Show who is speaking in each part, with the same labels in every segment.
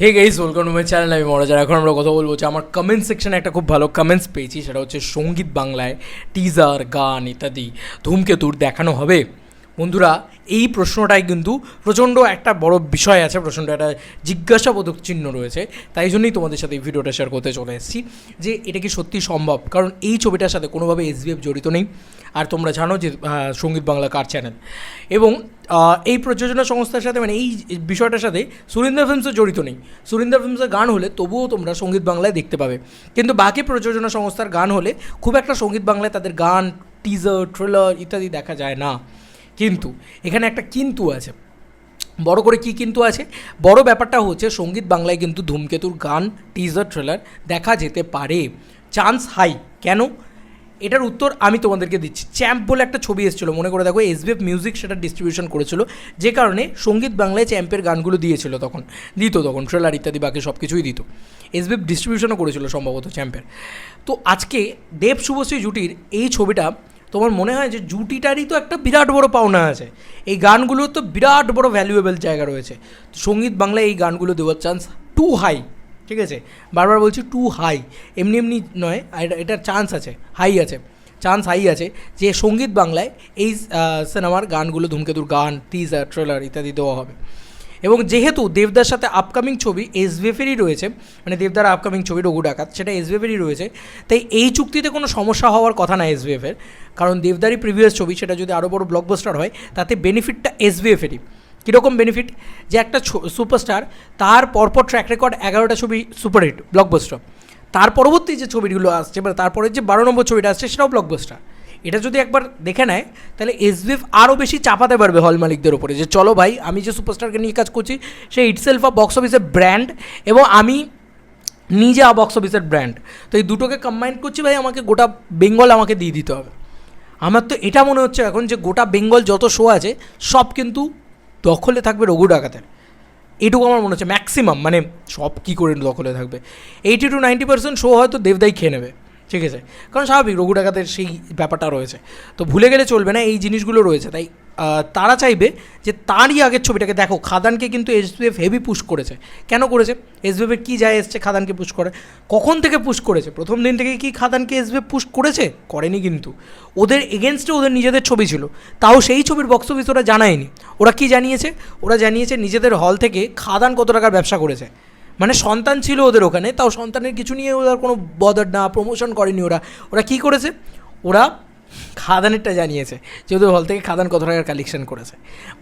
Speaker 1: Hey guys welcome my channel আমি মরাজার এখন আমরা কথা বলব যে আমার কমেন্ট সেকশানে একটা খুব ভালো কমেন্টস পেয়েছি, সেটা হচ্ছে সংগীত বাংলায় টিজার গান ইত্যাদি ধূমকেতুর দেখানো হবে। বন্ধুরা, এই প্রশ্নটাই কিন্তু প্রচণ্ড একটা বড় বিষয় আছে, প্রচণ্ড একটা জিজ্ঞাসাবোধক চিহ্ন রয়েছে। তাই জন্যই তোমাদের সাথে এই ভিডিওটা শেয়ার করতে চলে এসেছি যে এটা কি সত্যি সম্ভব? কারণ এই ছবিটার সাথে কোনোভাবে এসবিএফ জড়িত নেই। আর তোমরা জানো যে সংগীত বাংলা কার চ্যানেল এবং এই প্রযোজনা সংস্থার সাথে মানে এই বিষয়টার সাথে সুরিন্দর ফিল্মসও জড়িত নেই। সুরিন্দর ফিল্মসের গান হলে তবুও তোমরা সংগীত বাংলায় দেখতে পাবে। কিন্তু বাকি প্রযোজনা সংস্থার গান হলে খুব একটা সংগীত বাংলায় তাদের গান টিজার ট্রেলার ইত্যাদি দেখা যায় না। কিন্তু, এখানে একটা কিন্তু আছে। বড় করে কি কিন্তু আছে? বড় ব্যাপারটা হচ্ছে, সংগীত বাংলায় কিন্তু ধূমকেতুর গান টিজার ট্রেলার দেখা যেতে পারে। চান্স হাই কেন? এটার উত্তর আমি তোমাদেরকে দিচ্ছি। চ্যাম্প বলে একটা ছবি এসেছিল, মনে করে দেখো এসবিএফ মিউজিক সেটা ডিস্ট্রিবিউশন করেছিল, যে কারণে সংগীত বাংলায় চ্যাম্পের গানগুলো দিয়েছিল তখন, দিত তখন ট্রেলার ইত্যাদি, বাকি সব কিছুই দিত এসবিএফ ডিস্ট্রিবিউশনও করেছিল সম্ভবত চ্যাম্পের তো আজকে দেব শুভশ্রী জুটির এই ছবিটা তোমার মনে হয় যে জুটিটারই তো একটা বিরাট বড় পাওনা আছে। এই গানগুলোর তো বিরাট বড় ভ্যালুয়েবল জায়গা রয়েছে। সংগীত বাংলায় এই গানগুলো দেওয়ার চান্স টু হাই ঠিক আছে? বারবার বলছি টু হাই এমনি এমনি নয় এটার চান্স আছে হাই আছে চান্স হাই আছে যে সংগীত বাংলায় এই সিনেমার গানগুলো ধূমকেতুর গান টিজার ট্রেলার ইত্যাদি দেওয়া হবে। এবং যেহেতু দেবদার সাথে আপকামিং ছবি এসবিএফেরই রয়েছে মানে দেবদার আপকামিং ছবি রঘু ডাকাত, সেটা এসবিএফেরই রয়েছে, তাই এই চুক্তিতে কোনো সমস্যা হওয়ার কথা না এসবিএফের কারণ দেবদারই প্রিভিয়াস ছবি, সেটা যদি আরও বড় ব্লকবাস্টার হয়, তাতে বেনিফিটটা এসবিএফেরই কীরকম বেনিফিট যে একটা সুপারস্টার তার পরপর ট্র্যাক রেকর্ড এগারোটা ছবি সুপারহিট ব্লকবাস্টার তার পরবর্তী যে ছবিগুলো আসছে মানে তারপরে যে বারো নম্বর ছবিটা আসছে, সেটাও ব্লকবাস্টার এটা যদি একবার দেখে নেয়, তাহলে এসবিএফ আরও বেশি চাপাতে পারবে হল মালিকদের ওপরে যে চলো ভাই, আমি যে সুপারস্টারকে নিয়ে কাজ করছি, সে ইটসেলফ বক্স অফিসের ব্র্যান্ড এবং আমি নিজে আ বক্স অফিসের ব্র্যান্ড তো এই দুটোকে কম্বাইন করছি ভাই, আমাকে গোটা বেঙ্গল আমাকে দিয়ে দিতে হবে। আমার তো এটা মনে হচ্ছে এখন যে গোটা বেঙ্গল যত শো আছে, সব কিন্তু দখলে থাকবে রঘু ডাকাতের। এটুকু আমার মনে হচ্ছে ম্যাক্সিমাম মানে সব কী করে দখলে থাকবে? Eighty two ninety percent show হয়তো দেবদাই খেয়ে নেবে। ঠিক আছে? কারণ স্বাভাবিক রঘু ডাকাতের সেই ব্যাপারটা রয়েছে। তো ভুলে গেলে চলবে না, এই জিনিসগুলো রয়েছে। তাই তারা চাইবে যে তারই আগের ছবিটাকে দেখো, খাদানকে কিন্তু এসবিএফ হেভি পুশ করেছে। কেন করেছে? এসবিএফের কী যায় এসছে খাদানকে পুশ করে? কখন থেকে পুশ করেছে? প্রথম দিন থেকে কি খাদানকে এসবিএফ পুশ করেছে? করেনি কিন্তু। ওদের এগেনস্টে ওদের নিজেদের ছবি ছিল। তাও সেই ছবির বক্স অফিস ওরা জানায়নি। ওরা কি জানিয়েছে? ওরা জানিয়েছে নিজেদের হল থেকে খাদান কত টাকার ব্যবসা করেছে। মানে সন্তান ছিল ওদের ওখানে, তাও সন্তানের কিছু নিয়ে ওরা কোনো বদার না প্রমোশন করেনি ওরা। ওরা কি করেছে? ওরা খাদানেরটা জানিয়েছে যে ওদের হল থেকে খাদান কত টাকার কালেকশন করেছে।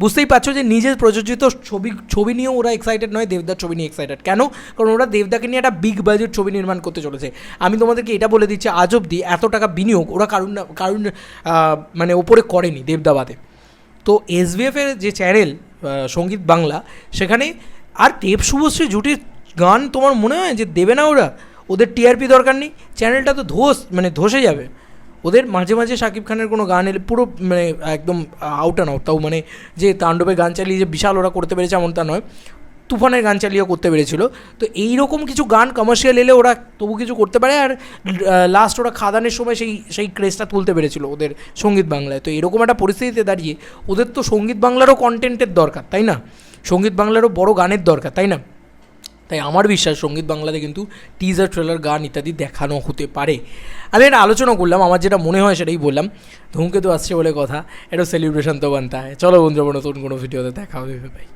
Speaker 1: বুঝতেই পারছ যে নিজের প্রযোজিত ছবি ছবি নিয়েও ওরা এক্সাইটেড নয়, দেবদার ছবি নিয়ে এক্সাইটেড কেন? কারণ ওরা দেবদাকে নিয়ে একটা বিগ বাজেট ছবি নির্মাণ করতে চলেছে। আমি তোমাদেরকে এটা বলে দিচ্ছি, আজ অব্দি এত টাকা বিনিয়োগ ওরা কারণ কারণ মানে ওপরে করেনি দেবদাবাদে। তো এসবিএফের যে চ্যানেল সংগীত বাংলা, সেখানে আর দেব শুভশ্রী জুটির গান তোমার মনে হয় যে দেবে না ওরা? ওদের টিআরপি দরকার নেই চ্যানেলটা তো ধস মানে ধসে যাবে। ওদের মাঝে মাঝে শাকিব খানের কোনো গান এলে পুরো মানে একদম আউট অ্যান্ড আউট তাও মানে যে তাণ্ডবে গান চালিয়ে যে বিশাল ওরা করতে পেরেছে এমন তা নয়, তুফানের গান চালিয়েও করতে পেরেছিল। তো এই রকম কিছু গান কমার্শিয়াল এলে ওরা তবু কিছু করতে পারে, আর লাস্ট ওরা খাদানের সময় সেই সেই ক্রেজটা তুলতে পেরেছিল ওদের সংগীত বাংলায়। তো এরকম একটা পরিস্থিতিতে দাঁড়িয়ে ওদের তো সংগীত বাংলারও কন্টেন্টের দরকার, তাই না? সংগীত বাংলারও বড় গানের দরকার, তাই না? তাই আমার বিশ্বাস সংগীত বাংলাতে কিন্তু টিজার ট্রেলার গান ইত্যাদি দেখানো হতে পারে। আমি এটা আলোচনা করলাম, আমার যেটা মনে হয় সেটাই বললাম। ধূমকেতু আসছে বলে কথা, এটা সেলিব্রেশন তো বানতে চলো বন্ধুরা, নতুন কোনো ভিডিওতে দেখা হবে ভাই